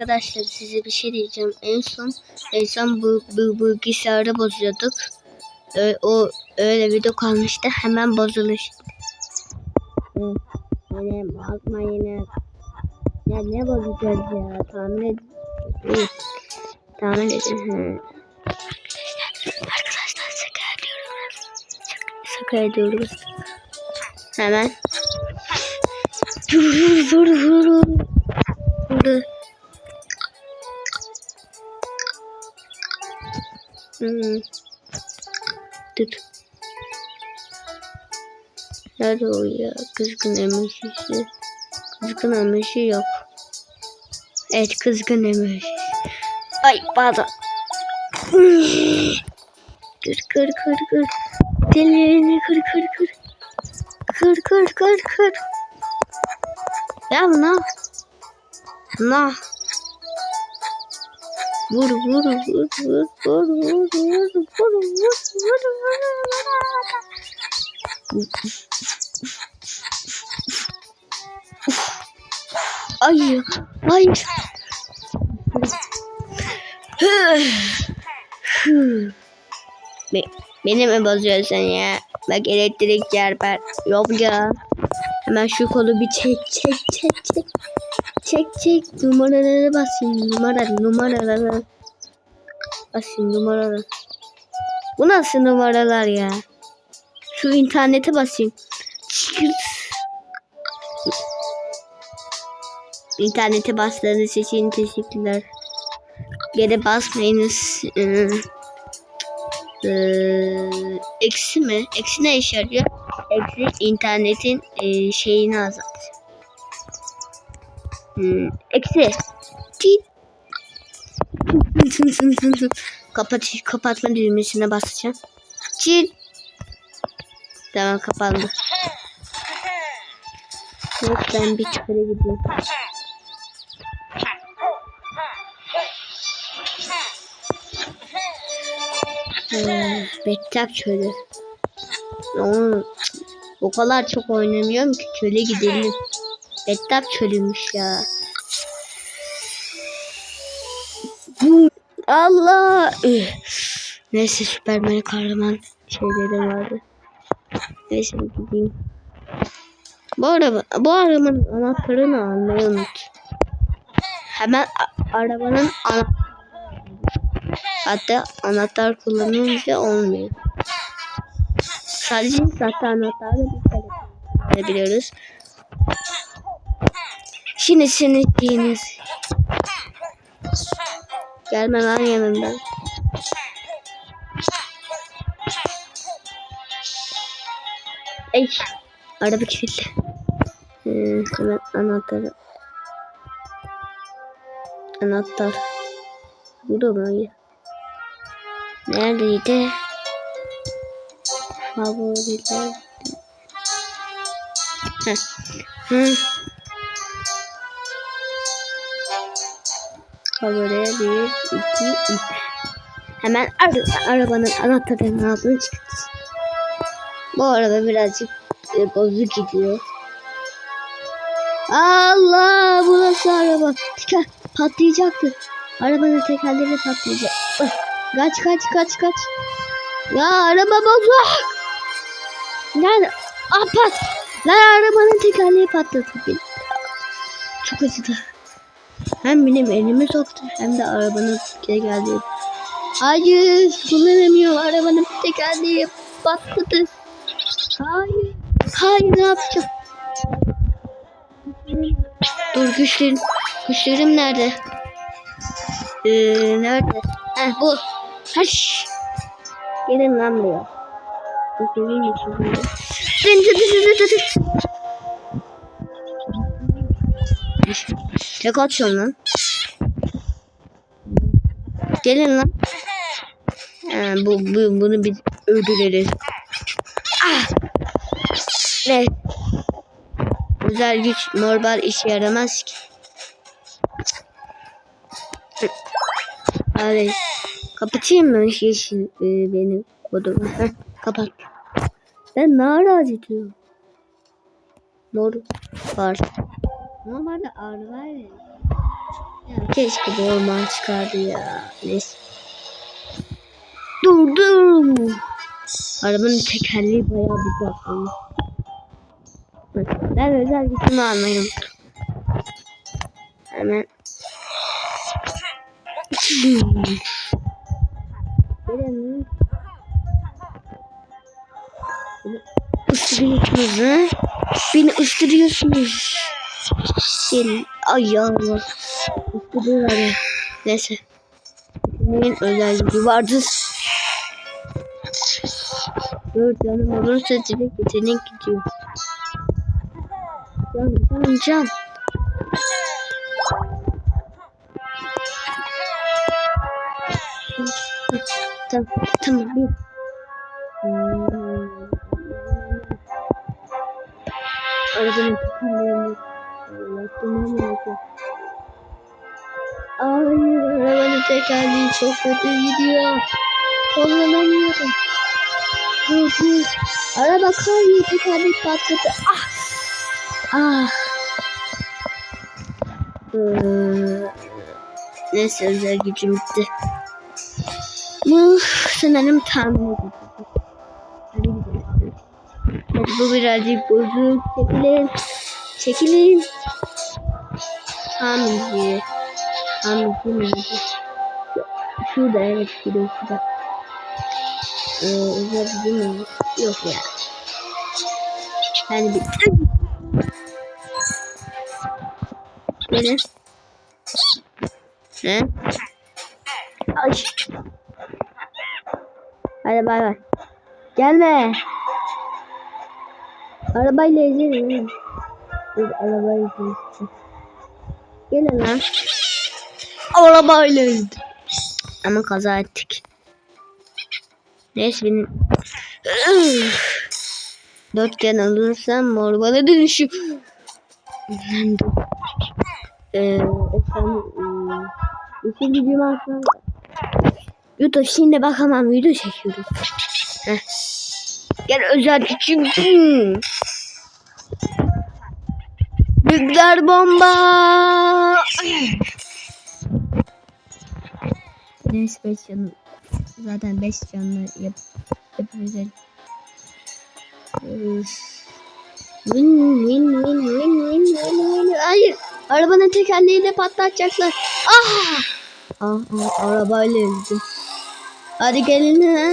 Arkadaşlar size bir şey diyeceğim. En son en son bu, bu, bilgisayarı bozuyorduk. Ö- o öyle video kalmıştı. Hemen bozulur. Hı, Yine bakma yine. Ya ne bozacağız ya? Tamir ed. Hı, Tamir edin. Arkadaşlar şaka ediyoruz. Şaka ediyoruz. Hemen. Dur dur dur dur. Dur. Hmm. Dur. Nerede o ya? Kızgın emojisi. Kızgın emoji yok. Evet kızgın emoji. Ay pardon. Kır kır kır kır. Delilerini kır kır kır. Kır kır kır kır. Ya ne? Ne? Vur vur vur vur vur vur vur vur vur vur Ay ay. Be beni mi bozuyorsun ya? Bak elektrik çarpar. Yok ya. Hemen şu kolu bir çek çek çek çek. Çek çek numaralara basayım numara numaralara basayım numaralara. Bu nasıl numaralar ya? Şu internete basayım. Çıkırt. İnternete bastığınız için teşekkürler. Yere basmayınız. Ee, ee, eksi mi? Eksi ne işe yarıyor? Eksi internetin ee, şeyini azaltıyor. Hmm, eksi. Kapat, kapatma düğmesine basacağım. Çit. Tamam kapandı. Evet ben bir çıkara gideyim. Ee, Bettap çölü. Onu, o kadar çok oynamıyorum ki çöle gidelim. Bettap çölüymüş ya. Allah. Neyse Süpermen kahraman şeyleri vardı. Neyse gideyim. Bu araba, bu arabanın anahtarını almayı unut. Hemen arabanın ana Hatta anahtar kullanınca olmuyor. Sadece zaten anahtarla bir biliyoruz. Şimdi seni diyiniz. Gelme lan yanımdan. Ey, araba kilitli. Ee, hemen anahtarı. Anahtar. Burada mı? Neredeydi? Favoriler. Heh. Hı. Favoriye bir, iki, üç. Hemen ara arabanın anahtarının altını çıkartacağız. Bu araba birazcık e, bozuk gidiyor. Allah bu nasıl araba? Çıkar patlayacaktı. Arabanın tekerleri patlayacak. Ah, Kaç kaç kaç kaç. Ya araba bozuk. Nerede? Ah pat. Lan arabanın tekerleği patladı. Çok acıdı. Hem benim elimi soktu hem de arabanın tekerleği. Hayır kullanamıyorum arabanın tekerleği patladı. Hayır. Hayır ne yapacağım? Dur güçlerim. Güçlerim nerede? Ee, nerede? Heh bu. Haş. Gelin lan buraya. Güçlerim içinde. Dın dın dın dın. Tek atıyorum lan. Gelin lan. Ha, bu, bu, bunu bir öldüreriz. Ah! Evet. Özel güç normal işe yaramaz ki. Hadi. Kapatayım mı yeşil e, benim kodumu? Kapat. Ben naraz ediyorum. Mor var. Normalde ağrı var ya. Ya Keşke bu orman çıkardı ya. Neyse. Dur dur. Arabanın tekerleği bayağı bir bakıyor. Ben özel gücümü almayı. Hemen. Gelin. Isırıyorsunuz ha? Beni ısırıyorsunuz. Gelin. Ay ya Allah. Isırıyorlar ya. Neyse. Neyin özel gücü vardır. Dört canım olursa direkt yetenek gidiyor. Can can can. Tamam tamam bir. Hmm. Arabanın tıkanlığını Hayır arabanın tekerleği çok kötü gidiyor. Kullanamıyorum. Dur dur. Araba kayıyor tekerlek patladı. Ah. Ah. Ee, neyse özel gücüm bitti. Bu sanırım tahmin bu birazcık bozuk. Çekilin. Çekilin. Hamdi. Hamdi mi? Şurada evet şurada şurada. Ee, özel gücüm mü? Yok ya. Yani bir... Beni. Ne? Ay. Hadi bay bay. Gelme. Arabayla ezelim. Dur arabayla ezelim. Gelin lan. Arabayla ezdim. Ama kaza ettik. Neyse benim... Dörtgen alırsam morbala dönüşüm. Lan dur. Ee, efendim... Ee, iki gücüm aslında... Yuto şimdi bakamam video çekiyoruz. Heh. Gel özel gücüm. Nükleer bomba. Neyse 5 canı. Zaten 5 canlı yap yapabilirim. Üf. Win win win win win win win. Hayır. Arabanın tekerleğiyle patlatacaklar. Ah! Ah, ah arabayla ezdim. Hadi gelin ha.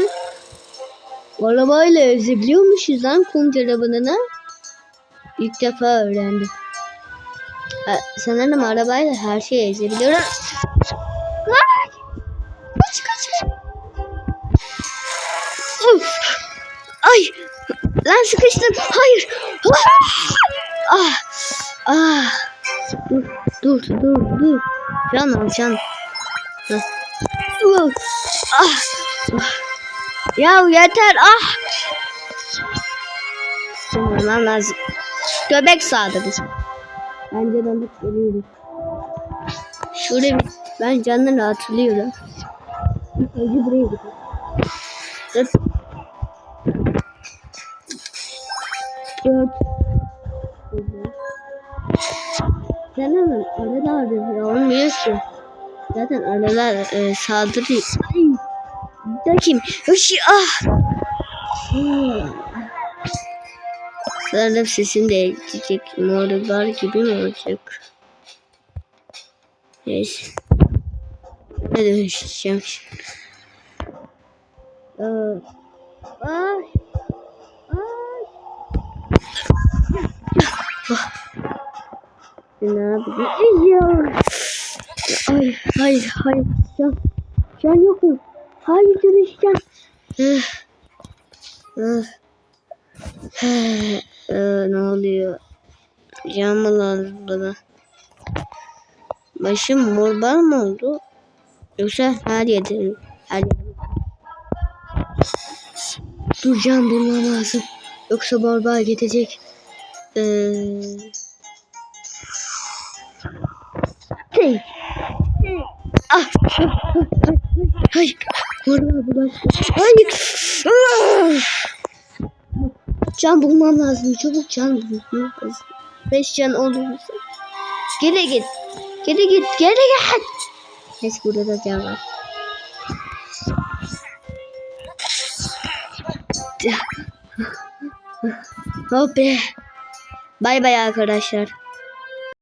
Arabayla ezebiliyormuşuz lan kum arabanını. İlk defa öğrendim. Ha, sanırım arabayla her şeyi ezebiliyorum. Kaç! Kaç! Uf! Ay! Lan sıkıştım. Hayır. Ah! Ah! Dur, dur, dur, dur. Can al, can. Ah! Ah! Ya yeter ah! Vurmam lazım. Göbek sağdı. Ben canım geliyorum. Şuraya bir, ben canını hatırlıyorum. Önce buraya gidelim. Dört. Dört. Canım arada ya olmuyor ki. Zaten aralar e, saldırıyor. Ay. Bakayım. Hoş ah. Hmm. Sanırım sesim de gidecek. Morlar gibi mi olacak? Neyse. Ne dönüşeceğim şimdi. Aa. Ay. Ay. Ne yapayım? Ya. Ay, hayır, hayır. Can, can yok mu? Hayır dönüşeceğim. Ee, ne oluyor? Can mı lazım bana? Başım morbar mı oldu? Yoksa her yerde her yerde. Dur can bulmam lazım. Yoksa morbar gidecek. Ee... Hey. Ah. Hayır. Morbar bulaştı. Hayır. Ah. Can bulmam lazım. Çabuk can bulmam lazım. Beş can olursa. Geri git. Geri git. Geri git. Neyse burada da can var. Hop oh be. Bay bay arkadaşlar.